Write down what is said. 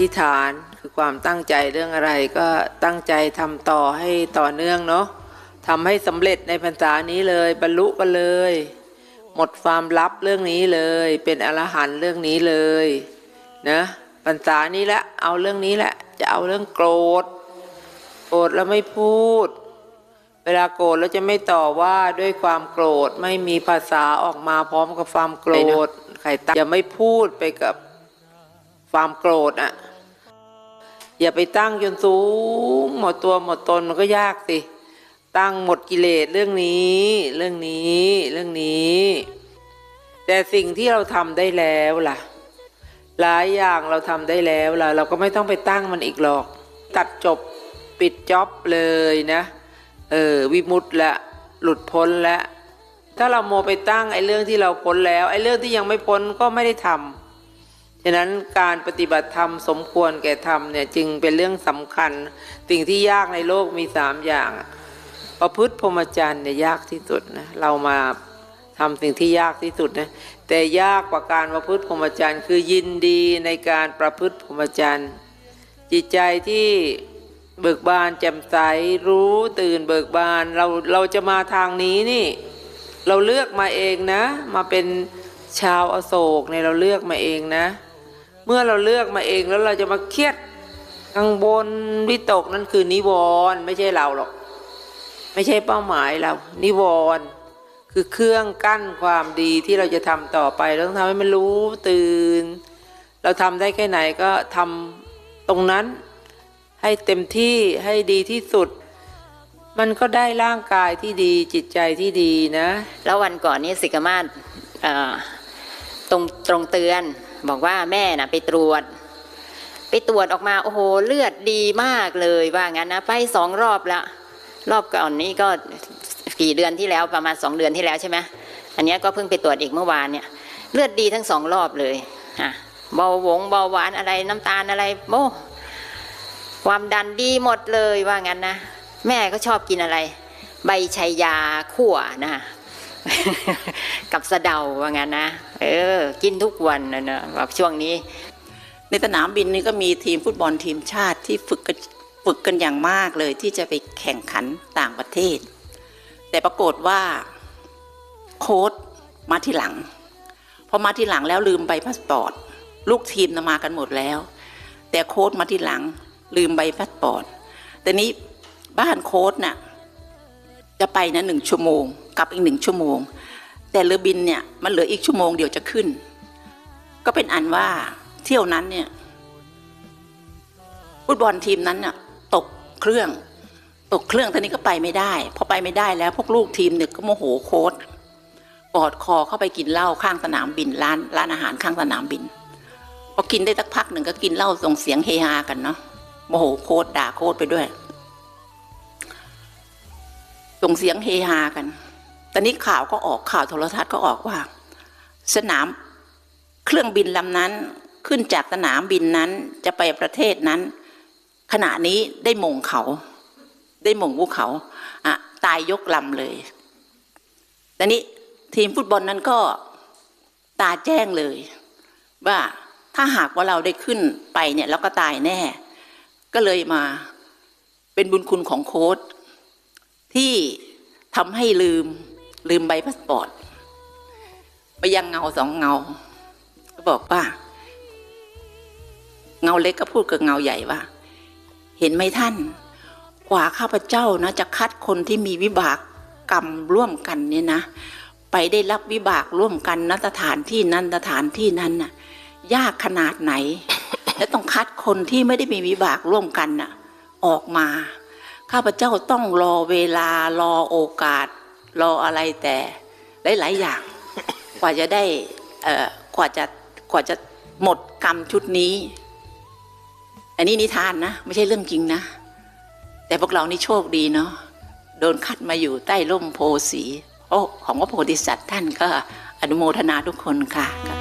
ธิษฐานคือความตั้งใจเรื่องอะไรก็ตั้งใจทำต่อให้ต่อเนื่องเนาะทำให้สำเร็จในพรรษานี้เลย บรรลุกันเลย หมดความลับเรื่องนี้เลย เป็นอรหันต์เรื่องนี้เลยนะพรรษานี้แหละเอาเรื่องนี้แหละ จะเอาเรื่องโกรธ โกรธแล้วไม่พูด เวลาโกรธแล้วจะไม่ต่อว่าด้วยความโกรธไม่มีภาษาออกมาพร้อมกับความโกรธใครตั้งอย่าไม่พูดไปกับ ความโกรธอะ อย่าไปตั้งจนสูงหมดตัวหมดตนมันก็ยากสิ ตั้งหมดกิเลสเรื่องนี้ เรื่องนี้เรื่องนี้ แต่สิ่งที่เราทำได้แล้วล่ะ หลายอย่างเราทำได้แล้วล่ะ เราก็ไม่ต้องไปตั้งมันอีกหรอก ตัดจบปิดจ็อบเลยนะ เออวิมุตละหลุดพ้นแล้วถ้าเราโมไปตั้งไอ้เรื่องที่เราพ้นแล้ว ไอ้เรื่องที่ยังไม่พ้นก็ไม่ได้ทำ ฉะนั้นการปฏิบัติธรรมสมควรแก่ธรรมเนี่ยจึงเป็นเรื่องสำคัญ สิ่งที่ยากในโลกมีสามอย่าง ประพฤติพรหมจรรย์เนี่ยยากที่สุดนะเรามาทำสิ่งที่ยากที่สุดนะแต่ยากกว่าการประพฤติพรหมจรรย์คือยินดีในการประพฤติพรหมจรรย์จิตใจที่เบิกบานแจ่มใสรู้ตื่นเบิกบานเราเราจะมาทางนี้นี่ เราเลือกมาเองนะ มาเป็นชาวอโศกเนี่ยเราเลือกมาเองนะ เมื่อเราเลือกมาเองแล้วเราจะมาเครียดกังวลวิตกนั่นคือนิวรณ์ไม่ใช่เราหรอก ไม่ใช่เป้าหมายเรา นิวรณ์คือเครื่องกั้นความดีที่เราจะทำต่อไปเราต้องทำให้มันรู้ตื่น เราทำได้แค่ไหนก็ทำตรงนั้น ให้เต็มที่ให้ดีที่สุด มันก็ได้ร่างกายที่ดีจิตใจที่ดีนะ แล้ววันก่อนนี้สิกมาศตรงตรงเตือน บอกว่าแม่น่ะไปตรวจ ไปตรวจออกมาโอ้โหเลือดดีมากเลยว่างั้นนะไปสองรอบละรอบก่อนนี้ก็กี่เดือนที่แล้วประมาณสองเดือนที่แล้วใช่ไหมอันนี้ก็เพิ่งไปตรวจอีกเมื่อวานเนี่ยเลือดดีทั้งสองรอบเลยอะเบาหวงเบาหวานอะไรน้ำตาลอะไรโอ้ความดันดีหมดเลยว่างั้นนะ แม่ก็ชอบกินอะไร ใบชัยยาขั่วนะ กับสะเดาว่างั้นนะ เออ กินทุกวันนะนะแบบช่วงนี้ ในสนามบินนี่ก็มีทีมฟุตบอลทีมชาติที่ฝึกกันฝึกกันอย่างมากเลยที่จะไปแข่งขันต่างประเทศ แต่ปรากฏว่าโค้ดมาที่หลังพอมาที่หลังแล้วลืมใบพาสปอร์ตลูกทีมนะมากันหมดแล้ว แต่โค้ดมาที่หลัง ลืมใบพาสปอร์ตแต่นี้บ้านโค้ดน่ะจะไปนะหนึ่งชั่วโมง กลับอีกหนึ่งชั่วโมง แต่เรือบินเนี่ยมันเหลืออีกชั่วโมงเดียวจะขึ้น ก็เป็นอันว่าเที่ยวนั้นเนี่ยฟุตบอลทีมนั้นน่ะตกเครื่อง ตกเครื่องตอนนี้ก็ไปไม่ได้ พอไปไม่ได้แล้วพวกลูกทีมเนี่ยก็โมโหโค้ดกอดคอเข้าไปกินเหล้าข้างสนามบินร้านร้านอาหารข้างสนามบินพอกินได้สักพักหนึ่งก็กินเหล้าส่งเสียงเฮฮากันเนาะโมโหโค้ดด่าโค้ดไปด้วย ส่งเสียงเฮฮากัน ตอนนี้ข่าวก็ออกข่าวโทรทัศน์ก็ออกว่า สนามเครื่องบินลำนั้นขึ้นจากสนามบินนั้นจะไปประเทศนั้น ขณะนี้ได้มงเขา ได้มงภูเขาอะตายยกลำเลยตอนนี้ทีมฟุตบอลนั้นก็ตาแจ้งเลย ว่าถ้าหากว่าเราได้ขึ้นไปเนี่ยเราก็ตายแน่ ก็เลยมาเป็นบุญคุณของโค้ดที่ทำให้ลืม ลืมใบพาสปอร์ตไปยังเงาสองเงา ก็บอกว่า เงาเล็กก็พูดกับเงาใหญ่ว่า เห็นไหมท่าน กว่าข้าพเจ้านะ จะคัดคนที่มีวิบากกรรมร่วมกันเนี่ยนะ ไปได้รับวิบากร่วมกันนสถานที่นั้นสถานที่นั้นน่ะ ยากขนาดไหน และต้องคัดคนที่ไม่ได้มีวิบากร่วมกันน่ะ ออกมา ข้าพเจ้าต้องรอเวลารอโอกาส รออะไรแต่หลาย ๆ อย่าง กว่าจะได้เอ่อกว่าจะกว่าจะหมดกรรมชุดนี้ อันนี้นิทานนะ ไม่ใช่เรื่องจริงนะ แต่พวกเรานี่โชคดีเนาะโดนคัดมาอยู่ใต้ร่มโพสีโอ้ของพระโพธิสัตว์ท่านก็อนุโมทนาทุกคนค่ะ